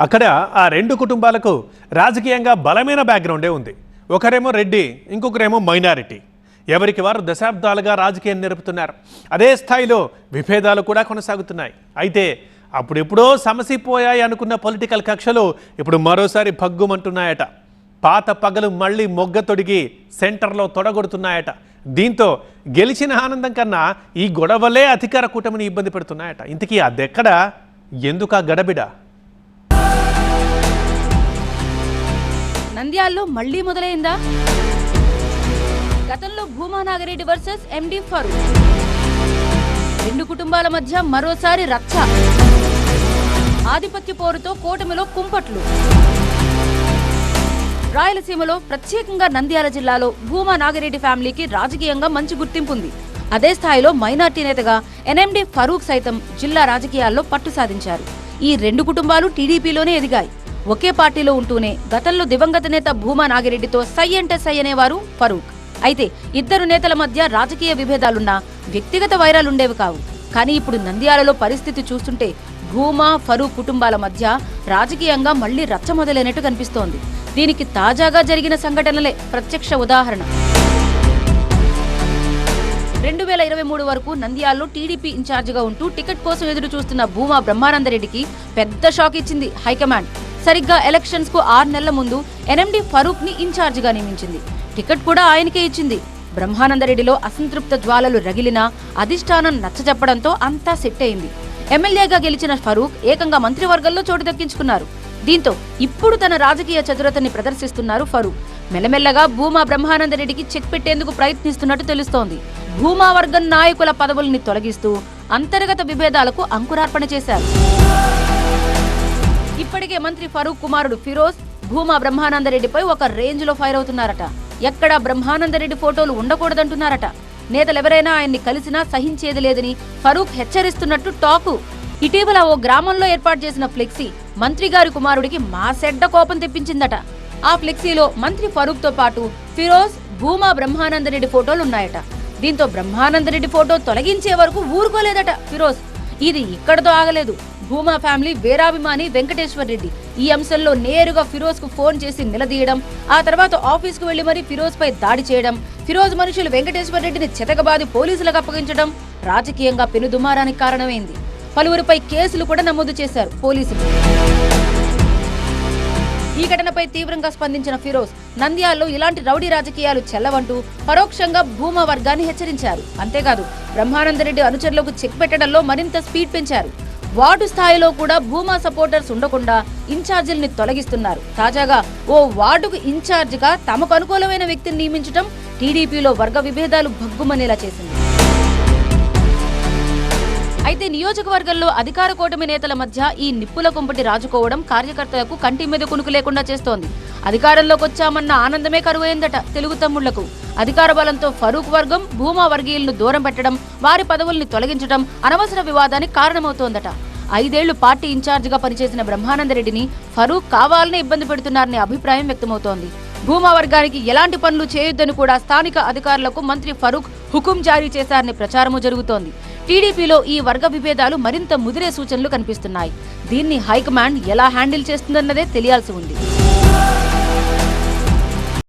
అక్కడ ఆ రెండు కుటుంబాలకు రాజకీయంగా బలమైన బ్యాక్గ్రౌండే ఉంది. ఒకరేమో రెడ్డి ఇంకొకరేమో మైనారిటీ. ఎవరికి వారు దశాబ్దాలుగా రాజకీయం నేర్పుతున్నారు. అదే స్థాయిలో విభేదాలు కూడా కొనసాగుతున్నాయి. అయితే అప్పుడెప్పుడో సమసిపోయాయి అనుకున్న పొలిటికల్ కక్షలు ఇప్పుడు మరోసారి భగ్గుమంటున్నాయట. పాత పగలు మళ్ళీ మొగ్గ తొడిగి సెంటర్లో తొడగొడుతున్నాయట. దీంతో గెలిచిన ఆనందం కన్నా ఈ గొడవలే అధికార కూటమిని ఇబ్బంది పెడుతున్నాయట. ఇంతకీ అదెక్కడ? ఎందుకా గడబిడ? నంద్యాల్లో మళ్ళీ మొదలైందా? గతంలో భూమా నాగరెడ్డి వర్సెస్ ఎండి ఫరూక్. రెండు కుటుంబాల మధ్య మరోసారి రచ్చ. ఆధిపత్య పోరుతో కూటమిలో కుంపట్లు. రాయలసీమలో ప్రత్యేకంగా నంద్యాల జిల్లాలో భూమా నాగిరెడ్డి ఫ్యామిలీకి రాజకీయంగా మంచి గుర్తింపు ఉంది అదే స్థాయిలో మైనార్టీ నేతగా ఎన్ఎండి ఫరూక్ సైతం జిల్లా రాజకీయాల్లో పట్టు సాధించారు. ఈ రెండు కుటుంబాలు టీడీపీలోనే ఎదిగాయి. ఒకే పార్టీలో ఉంటూనే గతంలో దివంగత నేత భూమా నాగిరెడ్డితో సై అంటే సై అనేవారు ఫరూక్. అయితే ఇద్దరు నేతల మధ్య రాజకీయ విభేదాలున్నా వ్యక్తిగత వైరాలుండేవి కావు. కానీ ఇప్పుడు నంద్యాలలో పరిస్థితి చూస్తుంటే భూమా ఫరూక్ కుటుంబాల మధ్య రాజకీయంగా మళ్ళీ రచ్చ మొదలైనట్టు కనిపిస్తోంది. దీనికి తాజాగా జరిగిన సంఘటనలే ప్రత్యక్ష ఉదాహరణ. రెండు వేల ఇరవై మూడు వరకు నంద్యాలలో టీడీపీ ఇన్ఛార్జిగా ఉంటూ టికెట్ కోసం ఎదురు చూస్తున్న భూమా బ్రహ్మానందరెడ్డికి పెద్ద షాక్ ఇచ్చింది హైకమాండ్. సరిగ్గా ఎలక్షన్స్కు ఆరు నెలల ముందు ఎన్ఎండి ఫరూక్ని ఇన్ఛార్జిగా నియమించింది. టికెట్ కూడా ఆయనకే ఇచ్చింది. బ్రహ్మానందరెడ్డిలో అసంతృప్త జ్వాలలు రగిలినా అధిష్టానం నచ్చజెప్పడంతో అంతా సెట్ అయింది. ఎమ్మెల్యేగా గెలిచిన ఫరూక్ ఏకంగా మంత్రివర్గంలో చోటు దక్కించుకున్నారు. దీంతో ఇప్పుడు తన రాజకీయ చతురతని ప్రదర్శిస్తున్నారు ఫరూక్. మెల్లమెల్లగా భూమా బ్రహ్మానందరెడ్డికి చెక్ పెట్టేందుకు ప్రయత్నిస్తున్నట్టు తెలుస్తోంది. భూమా వర్గం నాయకుల పదవుల్ని తొలగిస్తూ అంతర్గత విభేదాలకు అంకురార్పణ చేశారు. ఇప్పటికే మంత్రి ఫరూక్ కుమారుడు ఫిరోజ్ భూమా బ్రహ్మానందరెడ్డిపై ఒక రేంజ్లో ఫైర్ అవుతున్నారట. ఎక్కడా బ్రహ్మానందరెడ్డి ఫోటోలు ఉండకూడదంటున్నారట. నేతలెవరైనా ఆయన్ని కలిసినా సహించేది లేదని ఫరూక్ హెచ్చరిస్తున్నట్టు టాకు. ఇటీవల ఓ గ్రామంలో ఏర్పాటు చేసిన ఫ్లెక్సీ మంత్రి గారి కుమారుడికి మా సెడ్డ కోపం తెప్పించిందట. ఆ ఫ్లెక్సీలో మంత్రి ఫరూక్తో పాటు ఫిరోజ్ భూమా బ్రహ్మానందరెడ్డి ఫోటోలున్నాయట దీంతో బ్రహ్మానందరెడ్డి ఫోటో తొలగించే వరకు ఊరుకోలేదట ఫిరోజ్. ఇది ఇక్కడతో ఆగలేదు. భూమా ఫ్యామిలీ వేరాభిమాని వెంకటేశ్వర్ రెడ్డి. ఈ అంశంలో నేరుగా ఫిరోజ్కు ఫోన్ చేసి నిలదీయడం ఆ తర్వాత ఆఫీస్కు వెళ్ళి మరీ ఫిరోజ్ పై దాడి చేయడం ఫిరోజ్ మనుషులు వెంకటేశ్వర్ రెడ్డిని చెతకబాది పోలీసులకు అప్పగించడం రాజకీయంగా పెనుదుమారానికి కారణమైంది. పలువురిపై కేసులు కూడా నమోదు చేశారు పోలీసులు. ఈ ఘటనపై తీవ్రంగా స్పందించిన ఫిరోజ్ నంద్యాలలో ఇలాంటి రౌడీ రాజకీయాలు చెల్లవంటూ పరోక్షంగా భూమా వర్గాన్ని హెచ్చరించారు. అంతేకాదు బ్రహ్మానందరెడ్డి అనుచరులకు చెక్ పెట్టడంలో మరింత స్పీడ్ పెంచారు. వార్డు స్థాయిలో కూడా భూమా సపోర్టర్స్ ఉండకుండా ఇన్ఛార్జీల్ని తొలగిస్తున్నారు. తాజాగా ఓ వార్డుకు ఇన్ఛార్జిగా తమకు అనుకూలమైన వ్యక్తిని నియమించడం టీడీపీలో వర్గ విభేదాలు భగ్గుమనేలా చేసింది. అయితే నియోజకవర్గంలో అధికార కూటమి నేతల మధ్య ఈ నిప్పుల కుంపటి రాజుకోవడం కార్యకర్తలకు కంటి మీద కునుకు లేకుండా చేస్తోంది. అధికారంలోకి వచ్చామన్న ఆనందమే కరువైందట తెలుగు తమ్ముళ్ళకు. అధికార బలంతో ఫరూక్ వర్గం భూమా వర్గీయులను దూరం పెట్టడం వారి పదవుల్ని తొలగించడం అనవసర వివాదానికి కారణమవుతోందట. ఐదేళ్ళు పార్టీ ఇన్ఛార్జిగా పనిచేసిన బ్రహ్మానందరెడ్డిని ఫరూక్ కావాలనే ఇబ్బంది పెడుతున్నారనే అభిప్రాయం వ్యక్తమవుతోంది. భూమా వర్గానికి ఎలాంటి పనులు చేయొద్దని కూడా స్థానిక అధికారులకు మంత్రి ఫరూక్ హుకుం జారీ చేశారనే ప్రచారము జరుగుతోంది. టీడీపీలో ఈ వర్గ విభేదాలు మరింత ముదిరే సూచనలు కనిపిస్తున్నాయి. దీన్ని హైకమాండ్ ఎలా హ్యాండిల్ చేస్తుందన్నదే తెలియాల్సి ఉంది.